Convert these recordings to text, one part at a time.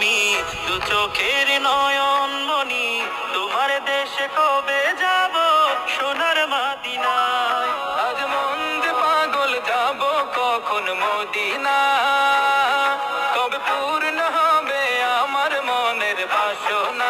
তুমি দু চোখের নয়ন মনি তোমার দেশে কবে যাব সোনার মাদিনায়? আজ মন্দ পাগল, যাব কখন মদিনা কবে পূর্ণ হবে আমার মনের বাসনা?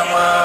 আমার